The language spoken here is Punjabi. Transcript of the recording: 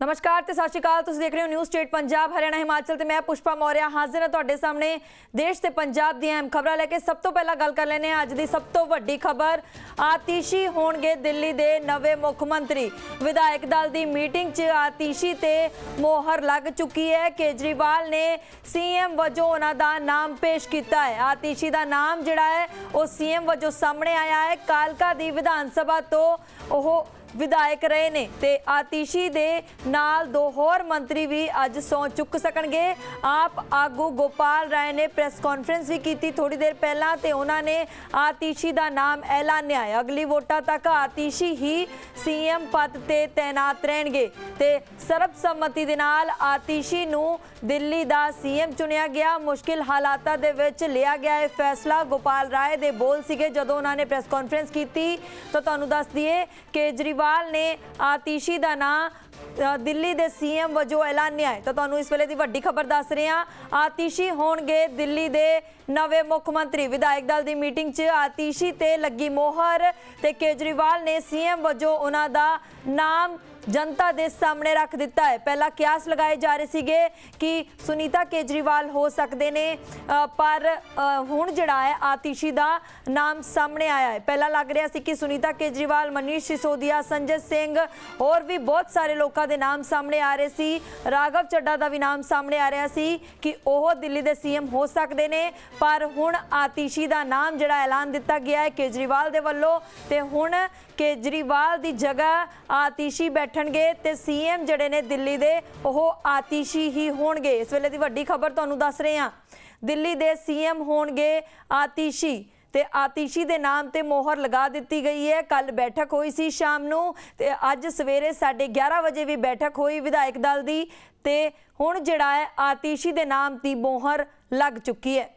ਨਮਸਕਾਰ ਤੇ ਸਤਿ ਸ਼੍ਰੀ ਅਕਾਲ। ਤੁਸੀਂ ਦੇਖ ਰਹੇ ਹੋ ਨਿਊਜ਼ ਸਟੇਟ ਪੰਜਾਬ ਹਰਿਆਣਾ, ਹਿਮਾਚਲ ਤੇ ਮੈਂ ਪੁਸ਼ਪਾ ਮੌਰਿਆ ਹਾਜ਼ਰ ਹਾਂ ਤੁਹਾਡੇ ਸਾਹਮਣੇ ਦੇਸ਼ ਤੇ ਪੰਜਾਬ ਦੀਆਂ ਅਹਿਮ ਖਬਰਾਂ ਲੈ ਕੇ। ਸਭ ਤੋਂ ਪਹਿਲਾਂ ਗੱਲ ਕਰ ਲੈਨੇ ਆ ਅੱਜ ਦੀ ਸਭ ਤੋਂ ਵੱਡੀ ਖਬਰ। ਆਤੀਸ਼ੀ ਹੋਣਗੇ ਦਿੱਲੀ ਦੇ ਨਵੇਂ ਮੁੱਖ ਮੰਤਰੀ। ਵਿਧਾਇਕ ਦਲ ਦੀ ਮੀਟਿੰਗ 'ਚ ਆਤੀਸ਼ੀ ਤੇ ਮੋਹਰ ਲੱਗ ਚੁੱਕੀ ਹੈ। ਕੇਜਰੀਵਾਲ ਨੇ ਸੀਐਮ ਵਜੋਂ ਉਹਨਾਂ ਦਾ ਨਾਮ ਪੇਸ਼ ਕੀਤਾ ਹੈ। ਆਤੀਸ਼ੀ ਦਾ ਨਾਮ ਜਿਹੜਾ ਹੈ, ਉਹ ਸੀਐਮ ਵਜੋਂ ਸਾਹਮਣੇ ਆਇਆ ਹੈ। ਕਾਲਕਾ ਦੀ ਵਿਧਾਨ ਸਭਾ ਤੋਂ ਉਹ ਵਿਧਾਇਕ ਰਹੇ ਨੇ ਤੇ ਆਤੀਸ਼ੀ ਦੇ ਨਾਲ ਦੋ ਹੋਰ ਮੰਤਰੀ ਵੀ ਅੱਜ ਸੌ ਚੁੱਕ ਸਕਣਗੇ। ਆਪ ਆਗੂ ਗੋਪਾਲ ਰਾਏ ਨੇ ਪ੍ਰੈਸ ਕਾਨਫਰੰਸ ਵੀ ਕੀਤੀ ਥੋੜੀ ਦੇਰ ਪਹਿਲਾਂ ਤੇ ਉਹਨਾਂ ਨੇ ਆਤੀਸ਼ੀ ਦਾ ਨਾਮ ਐਲਾਨਿਆ ਅਗਲੀ ਵੋਟਾਂ ਤੱਕ ਆਤੀਸ਼ੀ ਹੀ ਸੀਐਮ ਪਦ ਤੇ ਤਾਇਨਾਤ ਰਹਿਣਗੇ। ਤੇ ਸਰਬਸੰਮਤੀ ਦੇ ਨਾਲ ਆਤੀਸ਼ੀ ਨੂੰ ਦਿੱਲੀ ਦਾ ਸੀਐਮ ਚੁਣਿਆ ਗਿਆ। ਮੁਸ਼ਕਿਲ ਹਾਲਾਤਾਂ ਦੇ ਵਿੱਚ ਲਿਆ ਗਿਆ ਇਹ ਫੈਸਲਾ। ਗੋਪਾਲ ਰਾਏ ਦੇ ਬੋਲ ਸੀਗੇ, ਜਦੋਂ ਉਹਨਾਂ ਨੇ ਪ੍ਰੈਸ ਕਾਨਫਰੰਸ ਕੀਤੀ, ਤਾਂ ਤੁਹਾਨੂੰ ਦੱਸ ਦਈਏ, ਕੇਜਰੀਵਾਲ ਨੇ ਆਤੀਸ਼ੀ ਦਾ ਨਾਂ ਦਿੱਲੀ ਦੇ ਸੀਐਮ ਵਜੋਂ ਐਲਾਨਿਆ ਹੈ। ਤਾਂ ਤੁਹਾਨੂੰ ਇਸ ਵੇਲੇ ਦੀ ਵੱਡੀ ਖਬਰ ਦੱਸ ਰਹੇ ਹਾਂ। ਆਤੀਸ਼ੀ ਹੋਣਗੇ ਦਿੱਲੀ ਦੇ ਨਵੇਂ ਮੁੱਖ ਮੰਤਰੀ। ਵਿਧਾਇਕ ਦਲ ਦੀ ਮੀਟਿੰਗ 'ਚ ਆਤੀਸ਼ੀ ਤੇ ਲੱਗੀ ਮੋਹਰ ਤੇ ਕੇਜਰੀਵਾਲ ਨੇ ਸੀਐਮ ਵਜੋਂ ਉਹਨਾਂ ਦਾ ਨਾਮ ਜਨਤਾ ਦੇ ਸਾਹਮਣੇ ਰੱਖ ਦਿੱਤਾ ਹੈ। ਪਹਿਲਾਂ ਕਿਆਸ ਲਗਾਏ ਜਾ ਰਹੇ ਸੀਗੇ ਕਿ ਸੁਨੀਤਾ ਕੇਜਰੀਵਾਲ ਹੋ ਸਕਦੇ ਨੇ ਪਰ ਹੁਣ ਜਿਹੜਾ ਹੈ ਆਤੀਸ਼ੀ ਦਾ ਨਾਮ ਸਾਹਮਣੇ ਆਇਆ ਹੈ। ਪਹਿਲਾਂ ਲੱਗ ਰਿਹਾ ਸੀ ਕਿ ਸੁਨੀਤਾ ਕੇਜਰੀਵਾਲ, ਮਨੀਸ਼ ਸਿਸੋਦੀਆ, ਸੰਜੇ ਸਿੰਘ ਹੋਰ ਵੀ ਬਹੁਤ ਸਾਰੇ ਲੋਕਾਂ ਦੇ ਨਾਮ ਸਾਹਮਣੇ ਆ ਰਹੇ ਸੀ। ਰਾਘਵ ਚੱਡਾ ਦਾ ਵੀ ਨਾਮ ਸਾਹਮਣੇ ਆ ਰਿਹਾ ਸੀ ਕਿ ਉਹ ਦਿੱਲੀ ਦੇ ਸੀਐਮ ਹੋ ਸਕਦੇ ਨੇ, ਪਰ ਹੁਣ ਆਤੀਸ਼ੀ ਦਾ ਨਾਮ ਜਿਹੜਾ ਐਲਾਨ ਦਿੱਤਾ ਗਿਆ ਹੈ ਕੇਜਰੀਵਾਲ ਦੇ ਵੱਲੋਂ ਤੇ ਹੁਣ ਕੇਜਰੀਵਾਲ ਦੀ ਜਗ੍ਹਾ ਆਤੀਸ਼ੀ ਬੈਠਣਗੇ ਤੇ ਸੀਐਮ ਜਿਹੜੇ ਨੇ ਦਿੱਲੀ ਦੇ, ਉਹ ਆਤੀਸ਼ੀ ਹੀ ਹੋਣਗੇ। ਇਸ ਵੇਲੇ ਦੀ ਵੱਡੀ ਖਬਰ ਤੁਹਾਨੂੰ ਦੱਸ ਰਹੇ ਹਾਂ। ਦਿੱਲੀ ਦੇ ਸੀਐਮ ਹੋਣਗੇ ਆਤੀਸ਼ੀ ਤੇ ਆਤੀਸ਼ੀ ਦੇ ਨਾਮ ਤੇ ਮੋਹਰ ਲਗਾ ਦਿੱਤੀ ਗਈ ਹੈ। ਕੱਲ ਬੈਠਕ ਹੋਈ ਸੀ ਸ਼ਾਮ ਨੂੰ ਤੇ ਅੱਜ ਸਵੇਰੇ 11:30 ਵਜੇ ਵੀ ਬੈਠਕ ਹੋਈ ਵਿਧਾਇਕ ਦਲ ਦੀ ਤੇ ਹੁਣ ਜਿਹੜਾ ਹੈ ਆਤੀਸ਼ੀ ਦੇ ਨਾਮ ਦੀ ਮੋਹਰ ਲੱਗ ਚੁੱਕੀ ਹੈ।